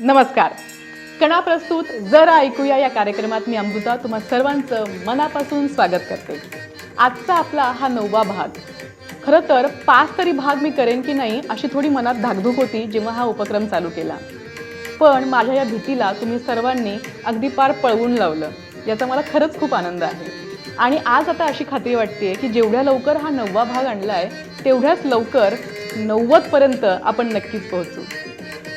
नमस्कार. कणा प्रस्तुत जरा ऐकूया या कार्यक्रमात मी अमृता. तुम्हा सर्वांचं मनापासून स्वागत करते. आजचा आपला हा नववा भाग. खरं तर पाच तरी भाग मी करेन की नाही अशी थोडी मनात धाकधूक होती जेव्हा हा उपक्रम चालू केला. पण माझ्या या भीतीला तुम्ही सर्वांनी अगदी पार पळवून लावलं. याचा मला खरंच खूप आनंद आहे. आणि आज आता अशी खात्री वाटते की जेवढ्या लवकर हा नववा भाग आणलाय तेवढ्याच लवकर नव्वदपर्यंत आपण नक्कीच पोहोचू.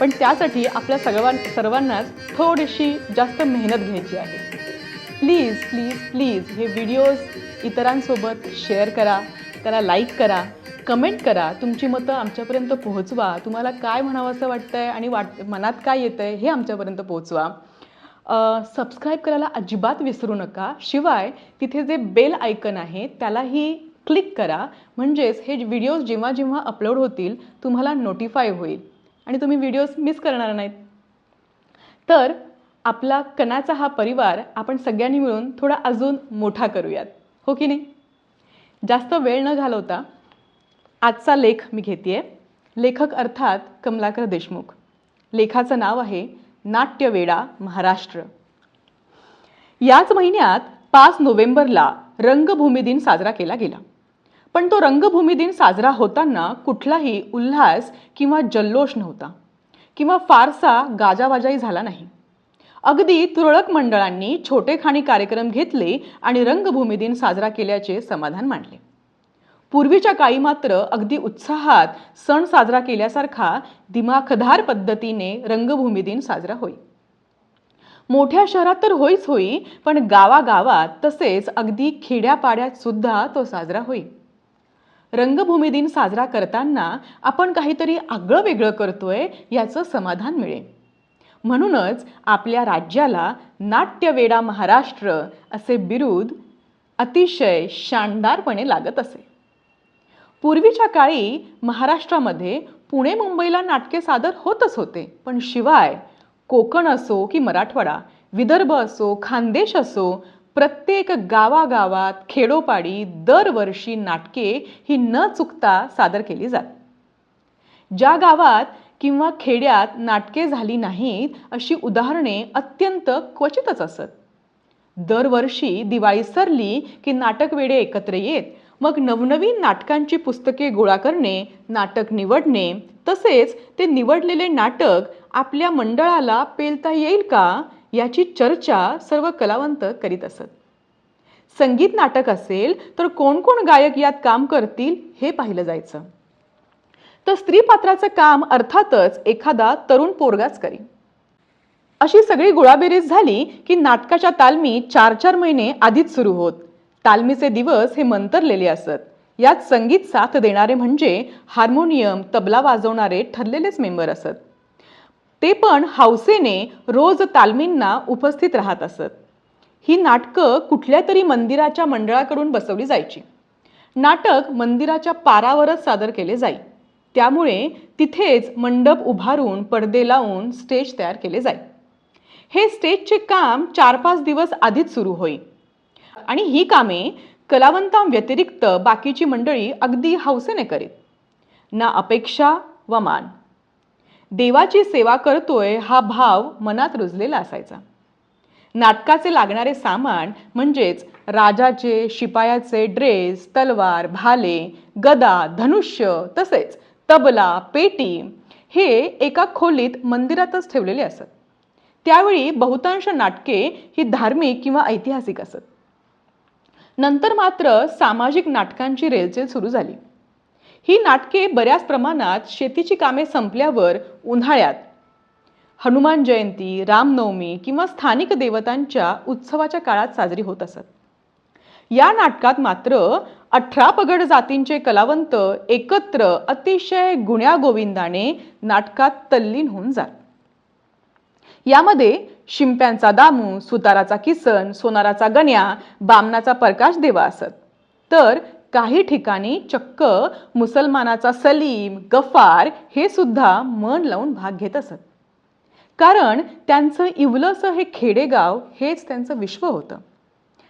पण त्यासाठी आपल्या सर्वां सर्वांनाच थोडीशी जास्त मेहनत घ्यायची आहे. प्लीज प्लीज प्लीज हे व्हिडिओज इतरांसोबत शेअर करा त्याला लाईक करा कमेंट करा तुमची मतं आमच्यापर्यंत पोहोचवा तुम्हाला काय म्हणावं असं वाटतं आहे आणि वाट मनात काय येतं आहे हे आमच्यापर्यंत पोहोचवा. सबस्क्राईब करायला अजिबात विसरू नका शिवाय तिथे जे बेल आयकन आहे त्यालाही क्लिक करा. म्हणजेच हे व्हिडिओज जेव्हा जेव्हा अपलोड होतील तुम्हाला नोटिफाय होईल. आणि तुम्ही व्हिडिओज मिस करणार नाहीत. तर आपला कणाचा हा परिवार आपण सगळ्यांनी मिळून थोडा अजून मोठा करूयात. हो की नाही? जास्त वेळ न घालवता आजचा लेख मी घेते लेखक अर्थात कमलाकर देशमुख. लेखाचं नाव आहे नाट्यवेडा महाराष्ट्र. याच महिन्यात पाच नोव्हेंबरला रंगभूमी दिन साजरा केला गेला. पण तो रंगभूमी दिन साजरा होताना कुठलाही उल्हास किंवा जल्लोष नव्हता किंवा फारसा गाजावाजाही झाला नाही. अगदी तुरळक मंडळांनी छोटेखाणी कार्यक्रम घेतले आणि रंगभूमी दिन साजरा केल्याचे समाधान मांडले. पूर्वीच्या काळी मात्र अगदी उत्साहात सण साजरा केल्यासारखा दिमाखदार पद्धतीने रंगभूमी दिन साजरा होई. मोठ्या शहरात तर होईच होई पण गावागावात तसेच अगदी खेड्यापाड्यात सुद्धा तो साजरा होई. रंगभूमी दिन साजरा करताना आपण काहीतरी आगळं वेगळं करतोय याचं समाधान मिळेल. म्हणूनच आपल्या राज्याला नाट्यवेडा महाराष्ट्र असे बिरुद अतिशय शानदारपणे लागत असे. पूर्वीच्या काळी महाराष्ट्रामध्ये पुणे मुंबईला नाटके सादर होतच होते पण शिवाय कोकण असो की मराठवाडा विदर्भ असो खानदेश असो प्रत्येक गावागावात खेडोपाडी दरवर्षी नाटके ही न चुकता सादर केली जात. ज्या गावात किंवा खेड्यात नाटके झाली नाहीत अशी उदाहरणे अत्यंत क्वचितच असत. दरवर्षी दिवाळी सरली की नाटक वेडे एकत्र येत मग नवनवीन नाटकांची पुस्तके गोळा करणे नाटक निवडणे तसेच ते निवडलेले नाटक आपल्या मंडळाला पेलता येईल का याची चर्चा सर्व कलावंत करीत असत. संगीत नाटक असेल तर कोण कोण गायक यात काम करतील हे पाहिलं जायचं. तर स्त्री पात्राचं काम अर्थातच एखादा तरुण पोरगाच करी अशी सगळी गुळाबेरीज झाली की नाटकाच्या तालमी चार चार महिने आधीच सुरू होत. तालमीचे दिवस हे मंतरलेले असत. यात संगीत साथ देणारे म्हणजे हार्मोनियम तबला वाजवणारे ठरलेलेच मेंबर असत. ते पण हौसेने रोज तालमींना उपस्थित राहत असत. ही नाटकं कुठल्या तरी मंदिराच्या मंडळाकडून बसवली जायची. नाटक मंदिराच्या पारावरच सादर केले जाई. त्यामुळे तिथेच मंडप उभारून पडदे लावून स्टेज तयार केले जाई. हे स्टेजचे काम चार पाच दिवस आधीच सुरू होई. आणि ही कामे कलावंतांव्यतिरिक्त बाकीची मंडळी अगदी हौसेने करीत. ना अपेक्षा व मान. देवाची सेवा करतोय हा भाव मनात रुजलेला असायचा. नाटकाचे लागणारे सामान म्हणजेच राजाचे शिपायाचे ड्रेस तलवार भाले गदा धनुष्य तसेच तबला पेटी हे एका खोलीत मंदिरातच ठेवलेले असत. त्यावेळी बहुतांश नाटके ही धार्मिक किंवा ऐतिहासिक असत. नंतर मात्र सामाजिक नाटकांची रेलचेल सुरू झाली. ही नाटके बऱ्याच प्रमाणात शेतीची कामे संपल्यावर उन्हाळ्यात. हनुमान जयंती रामनवमी किंवा स्थानिक देवतांच्या उत्सवाच्या काळात साजरी होत असत. या नाटकात मात्र अठरा पगड जातींचे कलावंत एकत्र अतिशय गुण्यागोविंदाने नाटकात तल्लीन होऊन जात. यामध्ये शिंप्यांचा दामू सुताराचा किसन सोनाराचा गण्या बामणाचा प्रकाश देवा असत. तर काही ठिकाणी चक्क मुसलमानाचा सलीम गफार हे सुद्धा मन लावून भाग घेत असत. कारण त्यांचं इवलंसं हे खेडेगाव हेच त्यांचं विश्व होतं.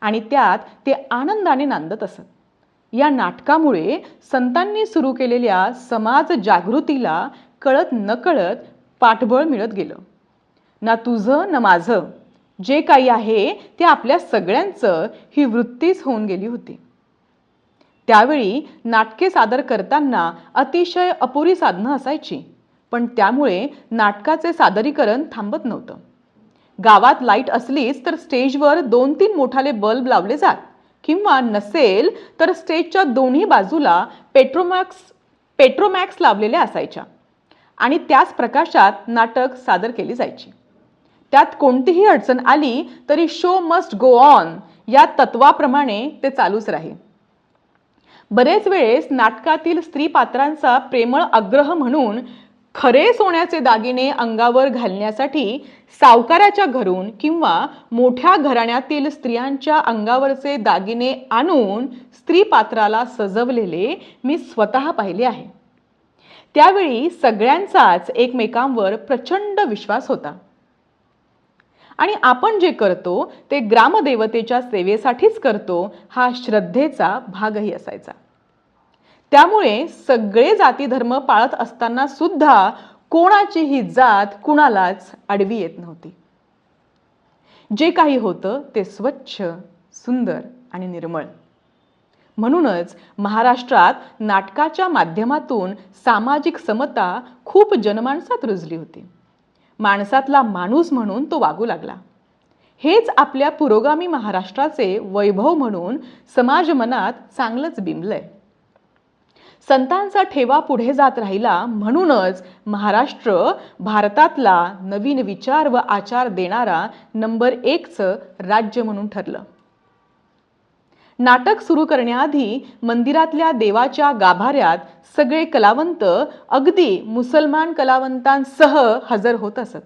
आणि त्यात ते आनंदाने नांदत असत. या नाटकामुळे संतांनी सुरू केलेल्या समाज जागृतीला कळत नकळत पाठबळ मिळत गेलं. ना तुझं ना माझं. जे काही आहे ते आपल्या सगळ्यांचं ही वृत्तीच होऊन गेली होती. त्यावेळी नाटके सादर करताना अतिशय अपुरी साधनं असायची. पण त्यामुळे नाटकाचे सादरीकरण थांबत नव्हतं. गावात लाइट असलीच तर स्टेजवर दोन तीन मोठाले बल्ब लावले जात. किंवा नसेल तर स्टेजच्या दोन्ही बाजूला पेट्रोमॅक्स पेट्रोमॅक्स लावलेल्या असायच्या. आणि त्याच प्रकाशात नाटक सादर केली जायची. त्यात कोणतीही अडचण आली तरी शो मस्ट गो ऑन या तत्वाप्रमाणे ते चालूच राहील. बरेच वेळेस नाटकातील स्त्री पात्रांचा प्रेमळ आग्रह म्हणून खरे सोन्याचे दागिने अंगावर घालण्यासाठी सावकाराच्या घरून किंवा मोठ्या घराण्यातील स्त्रियांच्या अंगावरचे दागिने आणून स्त्री पात्राला सजवलेले मी स्वतः पाहिले आहे. त्यावेळी सगळ्यांचाच एकमेकांवर प्रचंड विश्वास होता. आणि आपण जे करतो ते ग्रामदेवतेच्या सेवेसाठीच करतो हा श्रद्धेचा भागही असायचा. त्यामुळे सगळे जाती धर्म पाळत असताना सुद्धा कोणाचीही जात कुणालाच आडवी येत नव्हती. जे काही होतं ते स्वच्छ सुंदर आणि निर्मळ. म्हणूनच महाराष्ट्रात नाटकाच्या माध्यमातून सामाजिक समता खूप जनमानसात रुजली होती. माणसातला माणूस म्हणून तो वागू लागला. हेच आपल्या पुरोगामी महाराष्ट्राचे वैभव म्हणून समाज मनात चांगलंच बिंबलंय. संतांचा ठेवा पुढे जात राहिला म्हणूनच महाराष्ट्र भारतातला नवीन विचार व आचार देणारा नंबर एकचं राज्य म्हणून ठरलं. नाटक सुरू करण्याआधी मंदिरातल्या देवाच्या गाभाऱ्यात सगळे कलावंत अगदी मुसलमान कलावंतांसह हजर होत असत.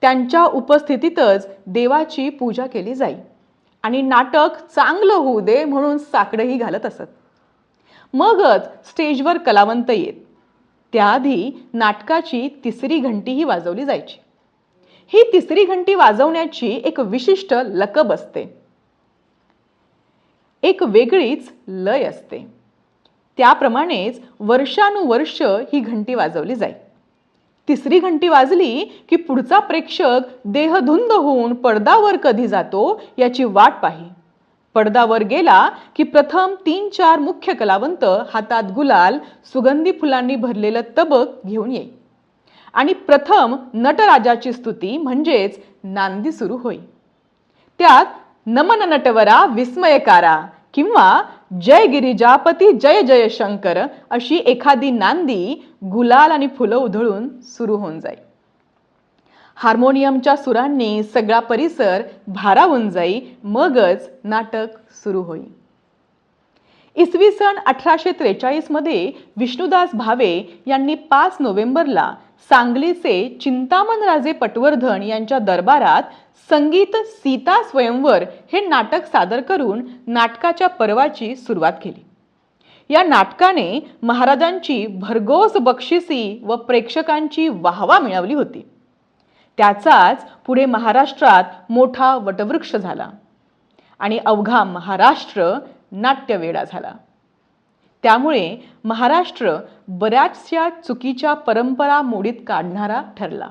त्यांच्या उपस्थितीतच देवाची पूजा केली जाई आणि नाटक चांगलं होऊ दे म्हणून साकडंही घालत असत. मगच स्टेजवर कलावंत येत. त्याआधी नाटकाची तिसरी घंटीही वाजवली जायची. ही तिसरी घंटी वाजवण्याची एक विशिष्ट लकब असते. एक वेगळीच लय असते. त्याप्रमाणेच वर्षानुवर्ष ही घंटी वाजवली जाईल तिसरी घंटी वाजली की पुढचा प्रेक्षक देहधुंद होऊन पडदावर कधी जातो याची वाट पाही. पडद्यावर गेला की प्रथम तीन चार मुख्य कलावंत हातात गुलाल सुगंधी फुलांनी भरलेलं तबक घेऊन येई. आणि प्रथम नटराजाची स्तुती म्हणजेच नांदी सुरू होई. त्यात नमन नटवरा विस्मयकारा किंवा जय गिरिजापती जय जय शंकर अशी एखादी नांदी गुलाल आणि फुलं उधळून सुरू होऊन जाई हार्मोनियमच्या सुरांनी सगळा परिसर भारावून जाई मगच नाटक सुरू होई इसवी सन अठराशे त्रेचाळीसमध्ये विष्णुदास भावे यांनी पाच नोव्हेंबरला सांगलीचे चिंतामणराजे पटवर्धन यांच्या दरबारात संगीत सीता स्वयंवर हे नाटक सादर करून नाटकाच्या पर्वाची सुरुवात केली. या नाटकाने महाराजांची भरघोस बक्षिसी व प्रेक्षकांची वाहवा मिळवली होती. त्याचाच पुढे महाराष्ट्रात मोठा वटवृक्ष झाला आणि अवघा महाराष्ट्र नाट्यवेडा झाला. त्यामुळे महाराष्ट्र बऱ्याचशा चुकीच्या परंपरा मोडीत काढणारा ठरला.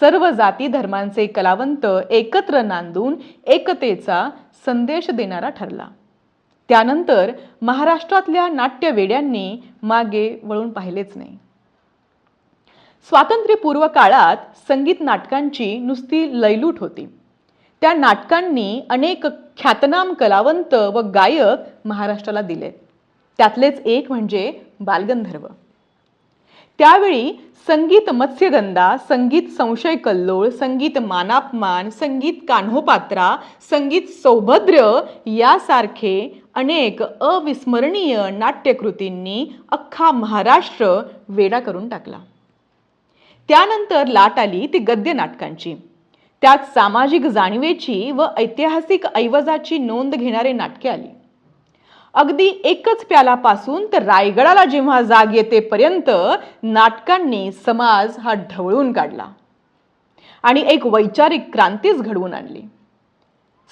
सर्व जाती धर्मांचे कलावंत एकत्र नांदून एकतेचा संदेश देणारा ठरला. त्यानंतर महाराष्ट्रातल्या नाट्यवेड्यांनी मागे वळून पाहिलेच नाही. स्वातंत्र्यपूर्व काळात संगीत नाटकांची नुसती लयलूट होती. त्या नाटकांनी अनेक ख्यातनाम कलावंत व गायक महाराष्ट्राला दिलेत त्यातलेच एक म्हणजे बालगंधर्व. त्यावेळी संगीत मत्स्यगंधा संगीत संशय कल्लोळ संगीत मानापमान संगीत कान्होपात्रा संगीत सौभद्र यासारखे अनेक अविस्मरणीय नाट्यकृतींनी अख्खा महाराष्ट्र वेडा करून टाकला. त्यानंतर लाट आली ती गद्य नाटकांची. त्यात सामाजिक जाणीवेची व ऐतिहासिक ऐवजाची नोंद घेणारे नाटके आली. अगदी एकच प्यालापासून तर रायगडाला जेव्हा जाग येतेपर्यंत नाटकांनी समाज हा ढवळून काढला आणि एक वैचारिक क्रांतीच घडवून आणली.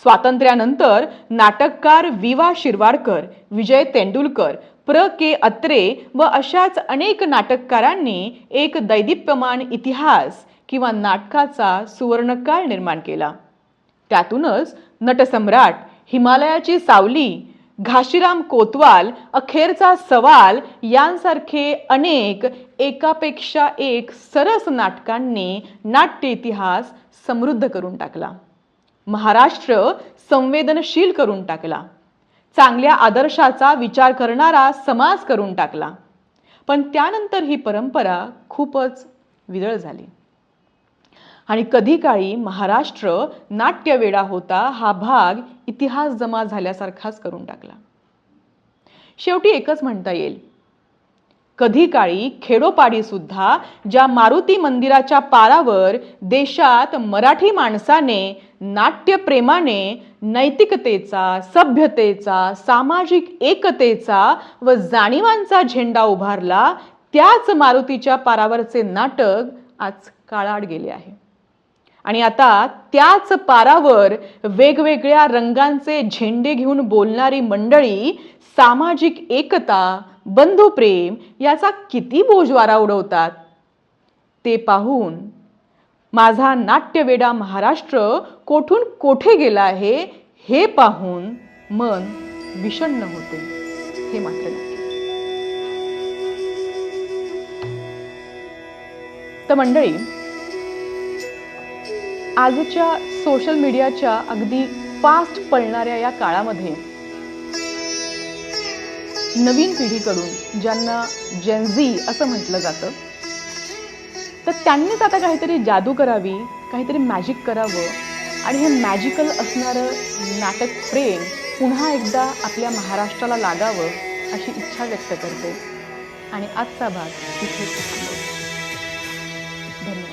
स्वातंत्र्यानंतर नाटककार विवा शिरवाडकर विजय तेंडुलकर प्र. के. अत्रे व अशाच अनेक नाटककारांनी एक दैदिप्यमान इतिहास किंवा नाटकाचा सुवर्णकाळ निर्माण केला. त्यातूनच नटसम्राट हिमालयाची सावली घाशीराम कोतवाल अखेरचा सवाल यांसारखे अनेक एकापेक्षा एक सरस नाटकांनी नाट्य इतिहास समृद्ध करून टाकला. महाराष्ट्र संवेदनशील करून टाकला. चांगल्या आदर्शाचा विचार करणारा समाज करून टाकला. पण त्यानंतर ही परंपरा खूपच विरळ झाली. आणि कधी काळी महाराष्ट्र नाट्यवेडा होता हा भाग इतिहास जमा झाल्यासारखाच करून टाकला. शेवटी एकच म्हणता येईल. कधी काळी खेडोपाडी सुद्धा ज्या मारुती मंदिराच्या पारावर देशात मराठी माणसाने नाट्यप्रेमाने नैतिकतेचा सभ्यतेचा सामाजिक एकतेचा व जाणीवांचा झेंडा उभारला त्याच मारुतीच्या पारावरचे नाटक आज काळाड गेले आहे. आणि आता त्याच पारावर वेगवेगळ्या रंगांचे झेंडे घेऊन बोलणारी मंडळी सामाजिक एकता बंधुप्रेम याचा किती बोजवारा उडवतात? ते पाहून माझा नाट्यवेडा महाराष्ट्र कोठून कोठे गेला आहे हे पाहून मन विषण्ण होते. हे मात्र नक्की. तर मंडळी आजच्या सोशल मीडियाच्या अगदी फास्ट पळणाऱ्या या काळामध्ये नवीन पिढीकडून ज्यांना जेनझी असं म्हटलं जातं तर त्यांनीच आता काहीतरी जादू करावी काहीतरी मॅजिक करावं आणि हे मॅजिकल असणारं नाटक प्रेम पुन्हा एकदा आपल्या महाराष्ट्राला लागावं अशी इच्छा व्यक्त करते. आणि आजचा भाग इथेच धन्यवाद.